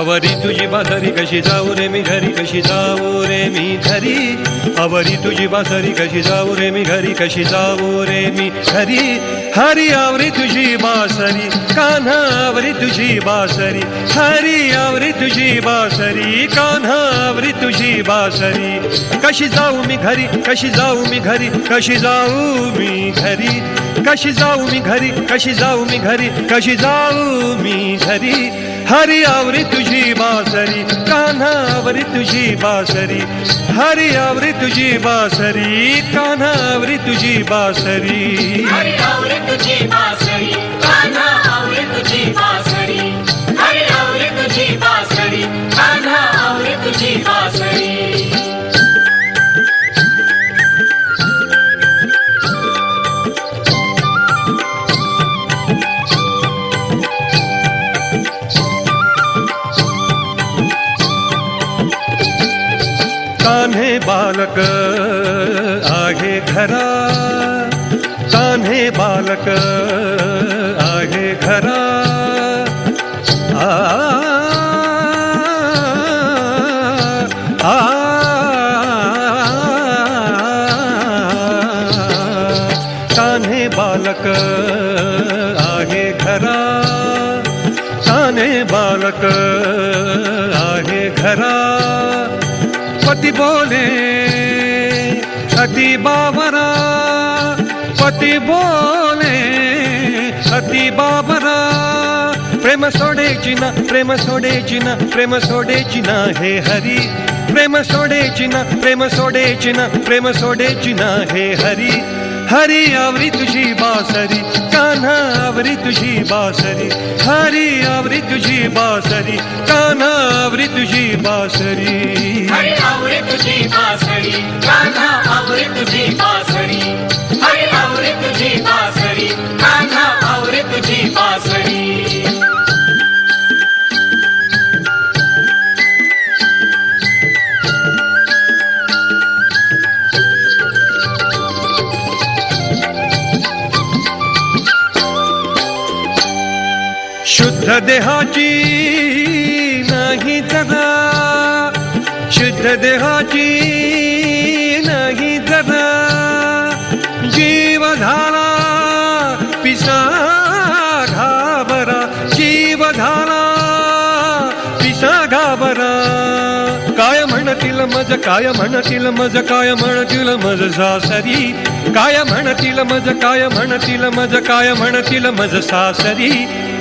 अवरी तुझी बासरी कशी जाऊ रे मी घरी कशी जाऊ रे मी घरी अवरी तुझी बासरी कशी जाऊ रे मी घरी कशी जाऊ रे मी घरी हरी आवरी तुझी बासरी कान्हा आवरी तुझी बासरी हरी आवरी तुझी बासरी कान्हा आवरी तुझी बासरी कशी जाऊ मी घरी कशी जाऊ मी घरी कशी जाऊ मी घरी कशी जाऊ मी घरी कशी जाऊ मी घरी कशी जाऊ मी घरी हरी आवरी बासरी कान्हावरी तुझी बासरी हरी आवरी तुझी बासरी कान्हावरी तुझी बासरी. हरी तुझी बासरी कान्हा कान्हे बालक आहे घरा कान्हे बालक आहे घरा आ आ बालक आहे घरा कान्हे बालक आहे घरा पती बोले अति बाबरा पती बोले अति बाबरा। प्रेम सोडेची ना प्रेम सोडेची ना प्रेम सोडेची ना हे हरी। प्रेम सोडेची ना प्रेम सोडेची ना प्रेम सोडेची ना हे हरी। हरी आवरी तुझी बासरी कान्हा आवरी तुझी बासरी हरी आवरी तुझी बासरी कान्हा आवरी तुझी बासरी हरी आवरी तुझी बासरी कान्हा आवरी तुझी बासरी हरी आवरी तुझी बासरी देहाची नाही जगा. शुद्ध देहाची नाही जगा. जीव झाला पिसा घाबरा जीव झाला पिसा घाबरा काय म्हणतील मज काय म्हणतील मज काय म्हणतील मज सासरी. काय म्हणतील मज काय म्हणतील मज काय म्हणतील मज सासरी.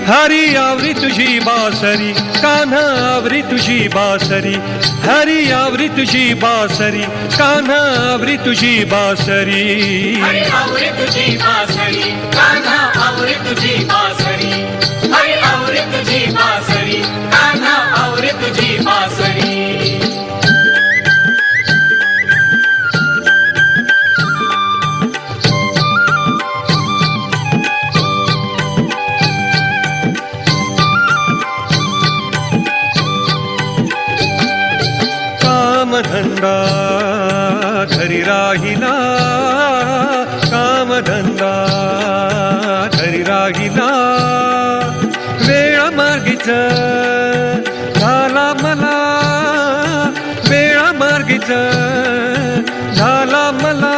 हरी आवरी तुझी बासरी कान्हा आवरी तुझी बासरी. हरी आवरी तुझी बासरी कान्हा आवरी तुझी बासरी. आवरी तुझी बासरी कान्हा आवरी तुझी बासरी. कामधंदा घरी राहिला कामधंदा घरी राहिला. वेळ मार्गीच झाला मला वेळ मार्गीच झाला मला.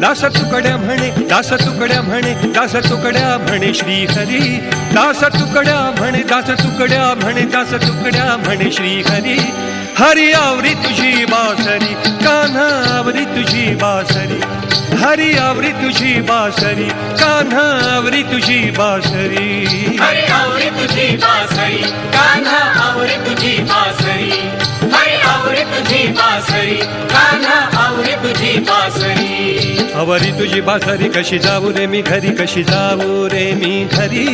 दास तुकड्या म्हणे दास तुकड्या म्हणे दास तुकड्या म्हणे श्री हरी दास तुकड्या म्हणे दास तुकड्या म्हणे दास तुकड्या म्हणे श्री हरी हरी आवरी तुझी बासरी कान्हा आवरी तुझी बासरी हरी आवरी तुझी बासरी कान्हा आवरी तुझी बासरी हरी आवरे तुझी बासरी कान्हा आवरे तुझी बासरी हरी आवरे तुझी बासरी कान्हा आवरे तुझी बासरी आवरी तुझी बासरी कशी जाऊ रे मी घरी कशी जाऊ रे मी घरी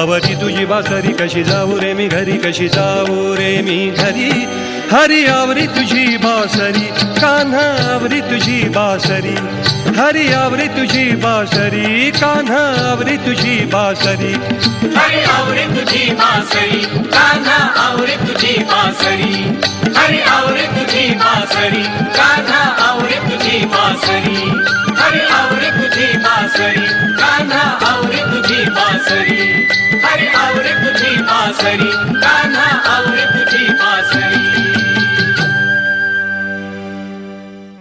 आवरी तुझी बासरी कशी जाऊ रे मी घरी कशी जाऊ रे मी घरी हरी आवरी तुझी बासरी कान्हा आवरी तुझी बासरी. हरी आवरी तुझी बासरी कान्हा आवरी तुझी बासरी. हरी आवरी तुझी बासरी कान्हा आवरी तुझी बासरी.